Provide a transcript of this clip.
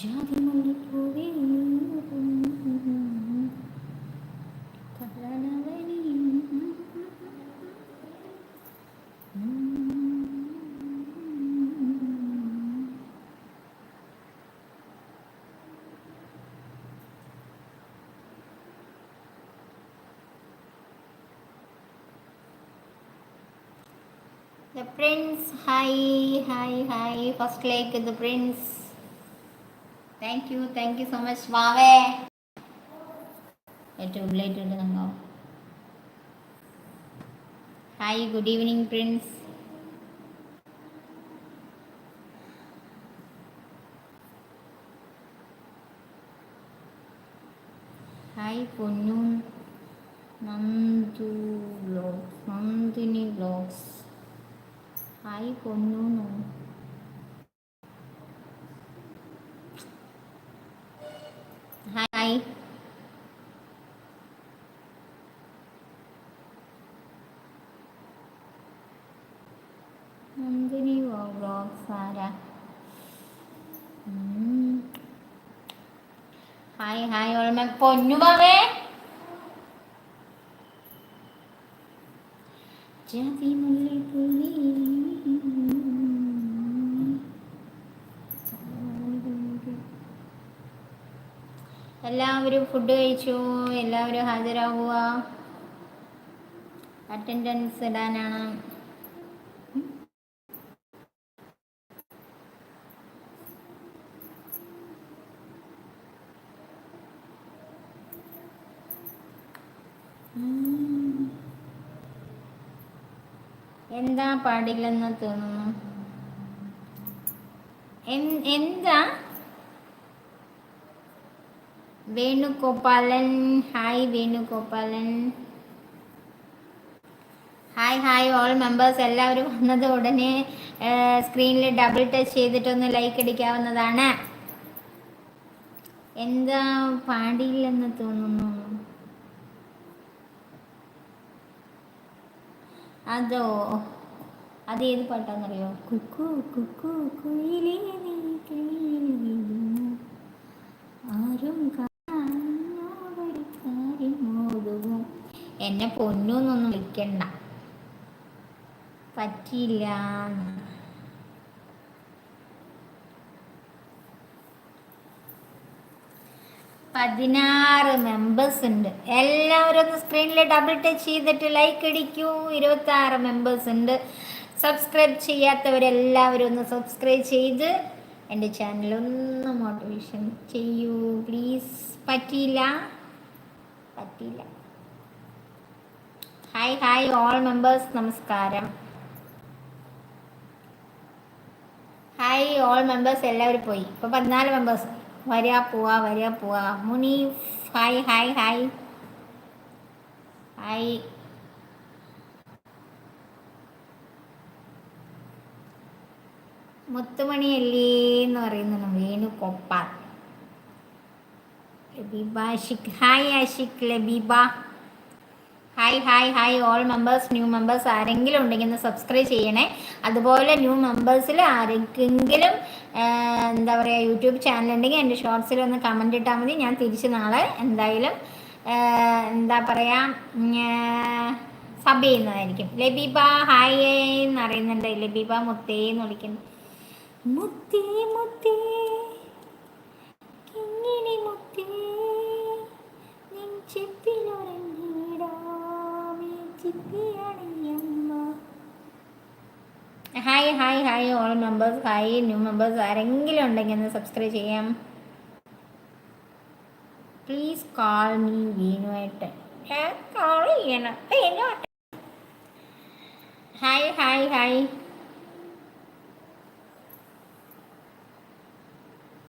ജാതി മുല്ലപ്പൂവേ കരണവനിയും The prince, hi, hi, hi. First like the prince. Thank you, thank you so much, വാവേ ഏറ്റവും late ഉണ്ട് നമ്മ hi good evening Prince hi Ponnu Nandu vlogs Nandini blogs hi Ponnu hi Nandini vlogs ആരാ. Hi hi ഓൾമ പൊന്നു ബാവേ ജാതി മുല്ലപ്പൂവേ എല്ലാവരും food കഴിച്ചു എല്ലാവരും ഹാജരാകുക അറ്റൻഡൻസ് ഇടാനാണ്. എന്താ പാടില്ലെന്ന് തോന്നുന്നു. എന്താ? Venugopalan. Hi Venugopalan. Hi hi all members എല്ലാവരും വന്നത് ഉടനെ സ്ക്രീനിൽ ഡബിൾ ടച്ച് ചെയ്തിട്ടൊന്ന് ലൈക്ക് അടിക്കാവുന്നതാണ്. എന്താ പാടിയില്ലെന്ന് തോന്നുന്നു. അതോ അത് ഏത് പാട്ടാണെന്നറിയോ കുക്കു കുക്കു കുയിലേ എന്നെ പൊന്നൂന്നൊന്നും വിളിക്കണ്ട. പറ്റിയില്ല. പതിനാറ് മെമ്പേഴ്സ് ഉണ്ട്. എല്ലാവരും ഒന്ന് സ്ക്രീനിൽ ഡബിൾ ടച്ച് ചെയ്തിട്ട് ലൈക്ക് അടിക്കൂ. ഇരുപത്തി ആറ് മെമ്പേഴ്സ് ഉണ്ട്. സബ്സ്ക്രൈബ് ചെയ്യാത്തവരെല്ലാവരും ഒന്ന് സബ്സ്ക്രൈബ് ചെയ്ത് എന്റെ ചാനൽ ഒന്ന് മോട്ടിവേഷൻ ചെയ്യൂ. പ്ലീസ് പറ്റിയില്ല? പറ്റിയില്ല. ഹായ് ഹായ് ഓൾ മെമ്പേഴ്സ് നമസ്കാരം. ഹായ് ഓൾ മെമ്പേഴ്സ് എല്ലാവരും പോയി. ഇപ്പോൾ പതിനാല് മെമ്പേഴ്സ് വരിക പോവാ വരിക പോവാ. മുനി ഹായ് ഹായ് ഹായ് ഹായ് മുത്തുമണിയല്ലേ എന്ന് പറയുന്നു Venu കൊപ്പാർ. Labeeba hi Ashiq Labeeba. Hi hi hi all members new members ആരെങ്കിലും ഉണ്ടെങ്കിൽ ഒന്ന് സബ്സ്ക്രൈബ് ചെയ്യണേ. അതുപോലെ ന്യൂ മെമ്പേഴ്സിൽ ആരെങ്കിലും എന്താ പറയുക യൂട്യൂബ് ചാനൽ ഉണ്ടെങ്കിൽ എന്റെ ഷോർട്സിൽ ഒന്ന് കമന്റ് ഇട്ടാൽ മതി. ഞാൻ തിരിച്ച് നാളെ എന്തായാലും എന്താ പറയുക സബ് ചെയ്യുന്നതായിരിക്കും. ലബീബ ഹായ് എന്ന് അറിയുന്നുണ്ട്. ലബീബ മുത്തേ എന്ന് വിളിക്കുന്നു. മുത്തേ മുത്തേ കിങ്ങിണി മുത്തേ ചിപ്പിയണിയമ്മ hi hi hi all members hi new members ആരെങ്കിലും ഉണ്ടെങ്കിൽ ഒന്ന് സബ്സ്ക്രൈബ് ചെയ്യാം. പ്ലീസ് കോൾ മീ വീണുവേട്ടൻ കോൾ ചെയ്യണം. Hi hi hi